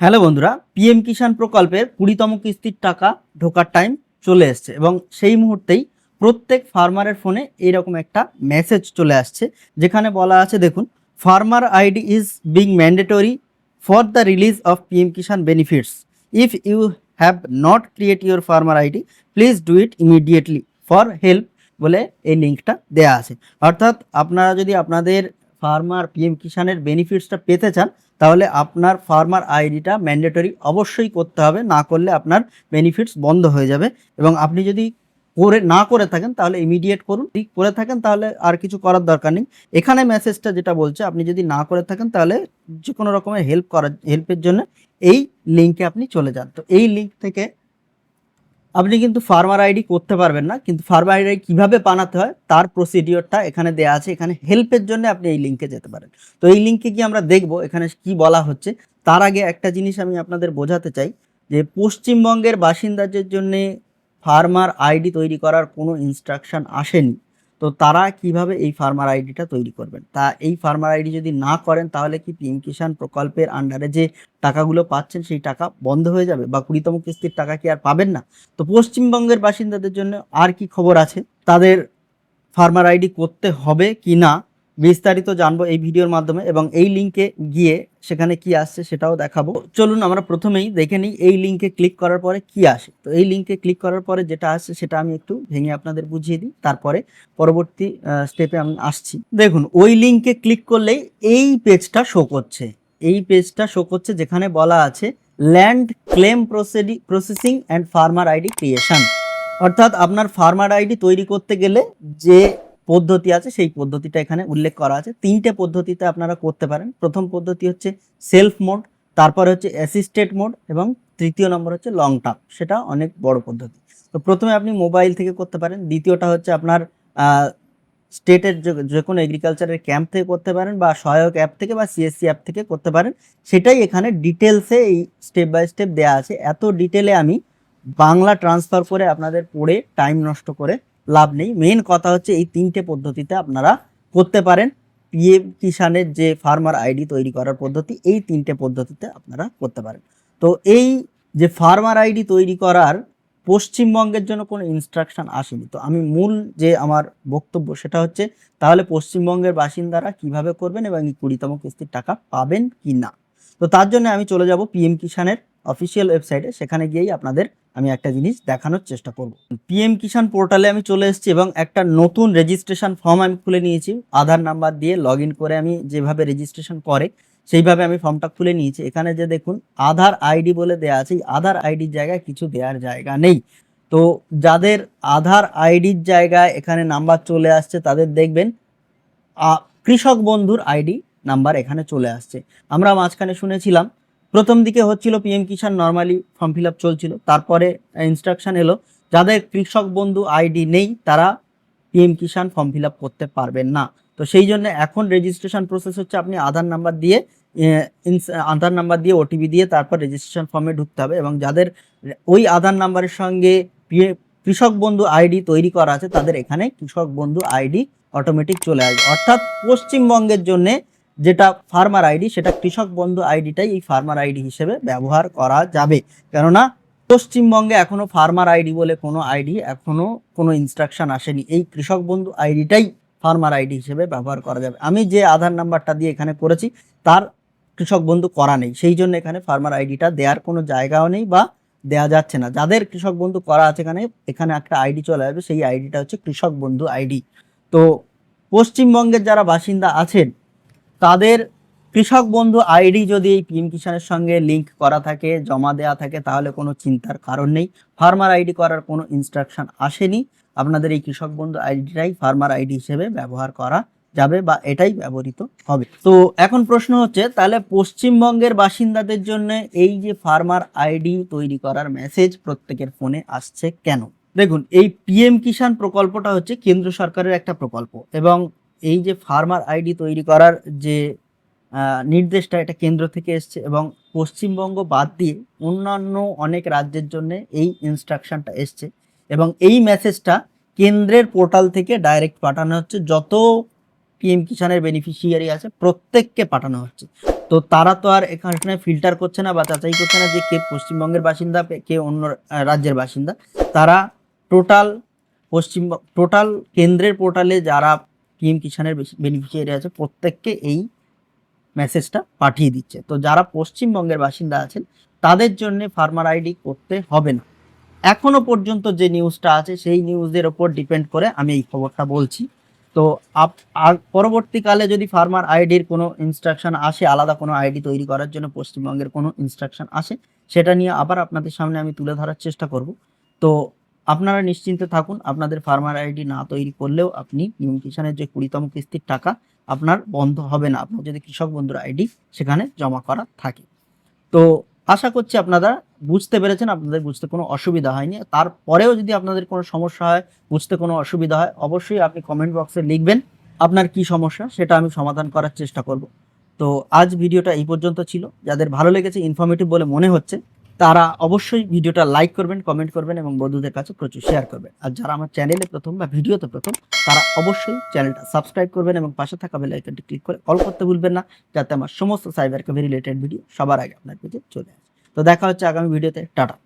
Hello বন্ধুরা PM কিষাণ প্রকল্পের কুড়িতম কিস্তির টাকা ঢোকার টাইম চলে এসছে এবং সেই মুহূর্তেই প্রত্যেক ফার্মারের ফোনে এইরকম একটা মেসেজ চলে আসছে। যেখানে বলা আছে, দেখুন farmer ID is being mandatory for the release of PM Kisan benefits if you have not create your farmer ID please do it immediately for help বলে এই লিঙ্কটা দেয়া আছে। অর্থাৎ আপনারা যদি আপনাদের ফার্মার পিএম কিষাণের বেনিফিটসটা পেতে চান, তাহলে আপনার ফার্মার আইডিটা ম্যান্ডেটরি অবশ্যই করতে হবে, না করলে আপনার বেনিফিটস বন্ধ হয়ে যাবে। এবং আপনি যদি করে, না করে থাকেন, তাহলে ইমিডিয়েট করুন। ঠিক করে থাকেন, তাহলে আর কিছু করার দরকার নেই। এখানে মেসেজটা যেটা বলছে, আপনি যদি না করে থাকেন, তাহলে যে কোনো রকমের হেল্প করার হেল্পের জন্য এই লিঙ্কে আপনি চলে যান। তো এই লিঙ্ক থেকে আপনি কিন্তু ফার্মার আইডি করতে পারবেন না, কিন্তু ফার্মার আইডি কীভাবে বানাতে হয়, তার প্রসিডিওরটা এখানে দেওয়া আছে, এখানে হেল্পের জন্য আপনি এই লিঙ্কে যেতে পারেন। তো এই লিঙ্কে কি আমরা দেখব এখানে কি বলা হচ্ছে। তার আগে একটা জিনিস আমি আপনাদের বোঝাতে চাই, যে পশ্চিমবঙ্গের বাসিন্দাদের জন্য ফার্মার আইডি তৈরি করার কোনো ইনস্ট্রাকশন আসেনি। তো তারা কীভাবে এই ফার্মার আইডিটা তৈরি করবেন? তা এই ফার্মার আইডি যদি না করেন, তাহলে কি পিএম কিষাণ প্রকল্পের আন্ডারে যে টাকাগুলো পাচ্ছেন, সেই টাকা বন্ধ হয়ে যাবে? বা কুড়িতম কিস্তির টাকা কি আর পাবেন না? তো পশ্চিমবঙ্গের বাসিন্দাদের জন্য আর কি খবর আছে? তাদের ফার্মার আইডি করতে হবে কি না? বিস্তারিত জানব এই ভিডিওর মাধ্যমে এবং এই লিঙ্কে গিয়ে সেখানে কি আসছে সেটাও দেখাবো। চলুন আমরা প্রথমেই দেখে নিই এই লিঙ্কে ক্লিক করার পরে কি আসে। তো এই লিঙ্কে ক্লিক করার পরে যেটা আসছে সেটা আমি একটু ভেঙে আপনাদের বুঝিয়ে দিই। তারপরে পরবর্তী স্টেপে আমি আসছি। দেখুন, ওই লিঙ্কে ক্লিক করলেই এই পেজটা শো করছে। এই পেজটা শো করছে যেখানে বলা আছে land claim প্রসেডি processing and farmer ID creation অর্থাৎ আপনার ফার্মার আইডি তৈরি করতে গেলে যে পদ্ধতি আছে, সেই পদ্ধতিটা এখানে উল্লেখ করা আছে। তিনটে পদ্ধতিতে আপনারা করতে পারেন। প্রথম পদ্ধতি হচ্ছে সেলফ মোড তারপরে হচ্ছে অ্যাসিস্টেড মোড এবং তৃতীয় নম্বর হচ্ছে লং টার্ম সেটা অনেক বড় পদ্ধতি। তো প্রথমে আপনি মোবাইল থেকে করতে পারেন। দ্বিতীয়টা হচ্ছে আপনার স্টেটের যে কোনো এগ্রিকালচারের ক্যাম্প থেকে করতে পারেন বা সহায়ক অ্যাপ থেকে বা সিএসসি অ্যাপ থেকে করতে পারেন। সেটাই এখানে ডিটেলসে এই স্টেপ বাই স্টেপ দেওয়া আছে। এত ডিটেলে আমি বাংলা ট্রান্সফার করে আপনাদের পড়ে টাইম নষ্ট করে লাভ নেই। মেন কথা হচ্ছে এই তিনটে পদ্ধতিতে আপনারা করতে পারেন। পিএম কিষানের যে ফার্মার আইডি তৈরি করার পদ্ধতি, এই তিনটে পদ্ধতিতে আপনারা করতে পারেন। তো এই যে ফার্মার আইডি তৈরি করার পশ্চিমবঙ্গের জন্য কোনো ইনস্ট্রাকশন আসেনি। তো আমি মূল যে আমার বক্তব্য সেটা হচ্ছে, তাহলে পশ্চিমবঙ্গের বাসিন্দারা কীভাবে করবেন এবং এই কুড়িতম কিস্তির টাকা পাবেন কি না? তো তার জন্য আমি চলে যাব পিএম কিষানের অফিসিয়াল ওয়েবসাইটে সেখানে গিয়েই আপনাদের আমি একটা জিনিস দেখানোর চেষ্টা করব। পিএম কিষাণ পোর্টালে আমি চলে এসেছি এবং একটা নতুন রেজিস্ট্রেশন ফর্ম আমি খুলে নিয়েছি। আধার নাম্বার দিয়ে লগ করে আমি যেভাবে রেজিস্ট্রেশন করে, সেইভাবে আমি ফর্মটা খুলে নিয়েছি। এখানে যে দেখুন আধার আইডি বলে দেয়া আছে। আধার আইডির জায়গায় কিছু দেওয়ার জায়গা নেই। তো যাদের আধার আইডির জায়গায় এখানে নাম্বার চলে আসছে, তাদের দেখবেন কৃষক বন্ধুর আইডি নাম্বার এখানে চলে আসছে। আমরা মাঝখানে শুনেছিলাম প্রথম দিকে হচ্ছিল PM Kisan normally form fill up চলছিল। তারপরে ইনস্ট্রাকশন এলো, যাদের কৃষক বন্ধু আইডি নেই, তারা PM Kisan form fill up করতে পারবেন না। তো সেই জন্য এখন রেজিস্ট্রেশন প্রসেস হচ্ছে আপনি আধার নাম্বার দিয়ে আধার নাম্বার দিয়ে ওটিপি দিয়ে তারপর রেজিস্ট্রেশন ফর্মে ঢুকতে হবে এবং যাদের ওই আধার নাম্বারের সঙ্গে কৃষক বন্ধু আইডি তৈরি করা আছে, তাদের এখানে কৃষক বন্ধু আইডি অটোমেটিক চলে আসবে। অর্থাৎ পশ্চিমবঙ্গের জন্য যেটা ফার্মার আইডি সেটা কৃষক বন্ধু আইডিটাই এই ফার্মার আইডি হিসেবে ব্যবহার করা যাবে। কেননা, পশ্চিমবঙ্গে এখনও ফার্মার আইডি বলে কোনো আইডি এখনও কোনো ইনস্ট্রাকশন আসেনি। এই কৃষক বন্ধু আইডিটাই ফার্মার আইডি হিসেবে ব্যবহার করা যাবে। আমি যে আধার নাম্বারটা দিয়ে এখানে করেছি, তার কৃষক বন্ধু করা নেই। সেই জন্য এখানে ফার্মার আইডিটা দেওয়ার কোনো জায়গাও নেই বা দেওয়া যাচ্ছে না। যাদের কৃষক বন্ধু করা আছে এখানে এখানে একটা আইডি চলে আসবে। সেই আইডিটা হচ্ছে কৃষক বন্ধু আইডি তো, পশ্চিমবঙ্গের যারা বাসিন্দা আছেন তাদের কৃষক বন্ধু আইডি যদি এই পিএম কিষানের সঙ্গে লিংক করা থাকে, জমা দেওয়া থাকে, তাহলে কোনো চিন্তার কারণ নেই। ফার্মার আইডি করার কোনো ইনস্ট্রাকশন আসেনি। আপনাদের এই কৃষক বন্ধু আইডিটাই ফার্মার আইডি হিসেবে ব্যবহার করা যাবে বা এটাই ব্যবহৃত হবে। তো এখন প্রশ্ন হচ্ছে, তাহলে পশ্চিমবঙ্গের বাসিন্দাদের জন্য এই যে ফার্মার আইডি তৈরি করার মেসেজ প্রত্যেকের ফোনে আসছে কেন? দেখুন, এই পিএম কিষাণ প্রকল্পটা হচ্ছে কেন্দ্র সরকারের একটা প্রকল্প এবং এই যে ফার্মার আইডি তৈরি করার যে নির্দেশটা এটা কেন্দ্র থেকে এসছে এবং পশ্চিমবঙ্গ বাদ দিয়ে অন্যান্য অনেক রাজ্যের জন্য এই ইনস্ট্রাকশনটা এসছে এবং এই মেসেজটা কেন্দ্রের পোর্টাল থেকে ডাইরেক্ট পাঠানো হচ্ছে। যত পিএম কিষানের বেনিফিশিয়ারি আছে, প্রত্যেককে পাঠানো হচ্ছে। তো তারা তো আর এখানে ফিল্টার করছে না বা যাচাই করছে না যে কে পশ্চিমবঙ্গের বাসিন্দা, কে অন্য রাজ্যের বাসিন্দা। তারা টোটাল পশ্চিম টোটাল কেন্দ্রের পোর্টালে যারা পিএম কিষানের বেনিফিশিয়ারি আছে, প্রত্যেককে এই মেসেজটা পাঠিয়ে দিচ্ছে। তো যারা পশ্চিমবঙ্গের বাসিন্দা আছেন, তাদের জন্য ফার্মার আইডি করতে হবে না। এখনও পর্যন্ত যে নিউজটা আছে, সেই নিউজের ওপর ডিপেন্ড করে আমি এই খবরটা বলছি। তো আপ পরবর্তীকালে যদি ফার্মার আইডির কোনো ইনস্ট্রাকশন আসে, আলাদা কোনো আইডি তৈরি করার জন্য পশ্চিমবঙ্গের কোনো ইনস্ট্রাকশন আসে, সেটা নিয়ে আবার আপনাদের সামনে আমি তুলে ধরার চেষ্টা করব। তো আপনারা নিশ্চিন্তে থাকুন, আপনাদের ফার্মার আইডি না তৈরি করলেও আপনি পিএম কিষানের যে কুড়িতম কিস্তির টাকা আপনার বন্ধ হবে না। আপনার যদি কৃষক বন্ধুর আইডি সেখানে জমা করা থাকে। তো আশা করছি আপনারা বুঝতে পেরেছেন, আপনাদের বুঝতে কোনো অসুবিধা হয়নি। তারপরেও যদি আপনাদের কোনো সমস্যা হয়, বুঝতে কোনো অসুবিধা হয়, অবশ্যই আপনি কমেন্ট বক্সে লিখবেন আপনার কি সমস্যা, সেটা আমি সমাধান করার চেষ্টা করব। তো আজ ভিডিওটা এই পর্যন্ত ছিল। যাদের ভালো লেগেছে ইনফরমেটিভ বলে মনে হচ্ছে তারা অবশ্যই ভিডিওটা লাইক করবেন কমেন্ট করবেন এবং বন্ধুদের কাছে প্রচুর শেয়ার করবেন। আর যারা আমার চ্যানেলে প্রথম বা ভিডিওতে প্রথম, তারা অবশ্যই চ্যানেলটা সাবস্ক্রাইব করবেন এবং পাশে থাকা বেল আইকনটি ক্লিক করে কল করতে ভুলবেন না, যাতে আমার সমস্ত সাইবার ক্যাফে রিলেটেড ভিডিও সবার আগে আপনার কাছে চলে আসে। তো দেখা হচ্ছে আগামী ভিডিওতে টাটা।